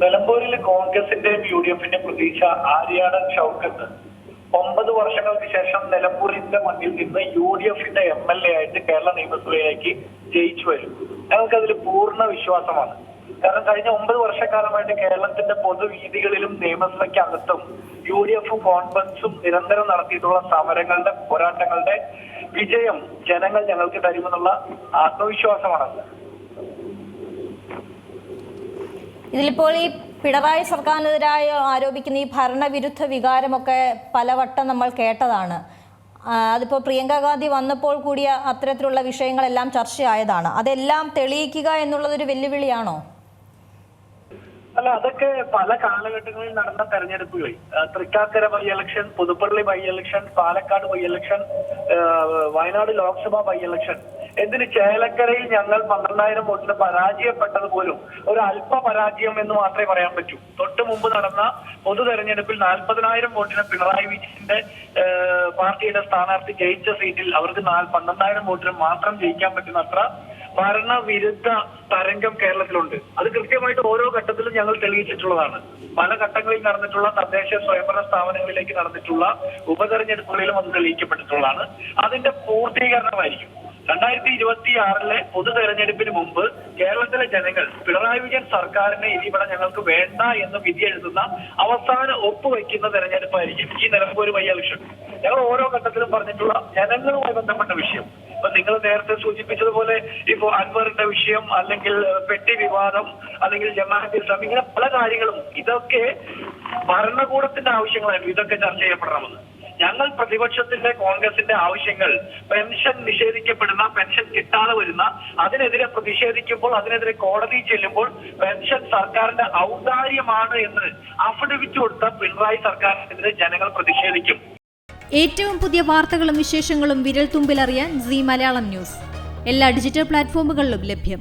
നിലമ്പൂരിലെ കോൺഗ്രസിന്റെയും U D എഫിന്റെയും പ്രതീക്ഷ ആര്യാടൻ ഷൗക്കത്ത്? ഒമ്പത് വർഷങ്ങൾക്ക് ശേഷം നിലമ്പൂരിന്റെ മണ്ണിൽ നിന്ന് യു ഡി എഫിന്റെ എം എൽ എ ആയിട്ട് കേരള നിയമസഭയിലേക്ക് ജയിച്ചു വരും. ഞങ്ങൾക്കതിൽ പൂർണ വിശ്വാസമാണ്. കാരണം കഴിഞ്ഞ ഒമ്പത് വർഷക്കാലമായിട്ട് കേരളത്തിന്റെ പൊതുവീതികളിലും നിയമസഭയ്ക്ക് അകത്തും യു ഡി എഫും കോൺഗ്രസും നിരന്തരം നടത്തിയിട്ടുള്ള സമരങ്ങളുടെ പോരാട്ടങ്ങളുടെ വിജയം ജനങ്ങൾ ഞങ്ങൾക്ക് തരുമെന്നുള്ള ആത്മവിശ്വാസമാണത്. ഇതിലിപ്പോൾ ഈ പിണറായി സർക്കാരിനെതിരായി ആരോപിക്കുന്ന ഈ ഭരണവിരുദ്ധ വികാരമൊക്കെ പലവട്ടം നമ്മൾ കേട്ടതാണ്. അതിപ്പോൾ പ്രിയങ്ക ഗാന്ധി വന്നപ്പോൾ കൂടിയ അത്തരത്തിലുള്ള വിഷയങ്ങളെല്ലാം ചർച്ചയായതാണ്. അതെല്ലാം തെളിയിക്കുക എന്നുള്ളതൊരു വെല്ലുവിളിയാണോ? അല്ല അതൊക്കെ പല കാലഘട്ടങ്ങളിൽ നടന്ന തെരഞ്ഞെടുപ്പുകളിൽ Thrikkakara by election Puthuppally by election Palakkad by election Wayanad Lok Sabha by election. എന്തിന് ചേലക്കരയിൽ ഞങ്ങൾ പന്ത്രണ്ടായിരം വോട്ടിന് പരാജയപ്പെട്ടത് പോലും ഒരു അല്പ പരാജയം എന്ന് മാത്രമേ പറയാൻ പറ്റൂ. തൊട്ട് മുമ്പ് നടന്ന പൊതു തെരഞ്ഞെടുപ്പിൽ നാൽപ്പതിനായിരം വോട്ടിന് പിണറായി വിജയന്റെ പാർട്ടിയുടെ സ്ഥാനാർത്ഥി ജയിച്ച സീറ്റിൽ അവർക്ക് പന്ത്രണ്ടായിരം വോട്ടിന് മാത്രം ജയിക്കാൻ പറ്റുന്ന അത്ര ഭരണവിരുദ്ധ തരംഗം കേരളത്തിലുണ്ട്. അത് കൃത്യമായിട്ട് ഓരോ ഘട്ടത്തിലും ഞങ്ങൾ തെളിയിച്ചിട്ടുള്ളതാണ്. പല ഘട്ടങ്ങളിൽ നടന്നിട്ടുള്ള തദ്ദേശ സ്വയംഭരണ സ്ഥാപനങ്ങളിലേക്ക് നടന്നിട്ടുള്ള ഉപതെരഞ്ഞെടുപ്പുകളിലും അത് തെളിയിക്കപ്പെട്ടിട്ടുള്ളതാണ്. അതിന്റെ പൂർത്തീകരണമായിരിക്കും. രണ്ടായിരത്തി ഇരുപത്തി ആറിലെ പൊതു തെരഞ്ഞെടുപ്പിന് മുമ്പ് കേരളത്തിലെ ജനങ്ങൾ പിണറായി വിജയൻ സർക്കാരിനെ ഇനി ഇവിടെ ഞങ്ങൾക്ക് വേണ്ട എന്ന് വിധി എഴുതുന്ന അവസാന ഒപ്പുവെക്കുന്ന തെരഞ്ഞെടുപ്പായിരിക്കും ഈ നിലമ്പൂർ വലിയ ഇലക്ഷൻ ഞങ്ങൾ ഓരോ ഘട്ടത്തിലും പറഞ്ഞിട്ടുള്ള ജനങ്ങളുമായി ബന്ധപ്പെട്ട വിഷയം. ഇപ്പൊ നിങ്ങൾ നേരത്തെ സൂചിപ്പിച്ചതുപോലെ ഇപ്പോ അൻവറിന്റെ വിഷയം അല്ലെങ്കിൽ പെട്ടി വിവാദം അല്ലെങ്കിൽ ജമാഅത്ത് ഇസ്ലാം ഇങ്ങനെ പല കാര്യങ്ങളും ഇതൊക്കെ ഭരണകൂടത്തിന്റെ ആവശ്യങ്ങളായിരുന്നു. ഇതൊക്കെ ചർച്ച ചെയ്യപ്പെടണമെന്ന്. ഞങ്ങൾ പ്രതിപക്ഷത്തിന്റെ കോൺഗ്രസിന്റെ ആവശ്യങ്ങൾ പെൻഷൻ നിഷേധിക്കപ്പെടുന്ന പെൻഷൻ കിട്ടാതെ വരുന്ന അതിനെതിരെ പ്രതിഷേധിക്കുമ്പോൾ അതിനെതിരെ കോടതി ചെല്ലുമ്പോൾ പെൻഷൻ സർക്കാരിന്റെ ഔദാര്യമാണ് എന്ന് അഫിഡവിറ്റ് കൊടുത്ത പിണറായി സർക്കാരിനെതിരെ ജനങ്ങൾ പ്രതിഷേധിക്കും. ഏറ്റവും പുതിയ വാർത്തകളും വിശേഷങ്ങളും വിരൽ തുമ്പിലറിയാൻ സി മലയാളം ന്യൂസ്. എല്ലാ ഡിജിറ്റൽ പ്ലാറ്റ്ഫോമുകളിലും ലഭ്യം.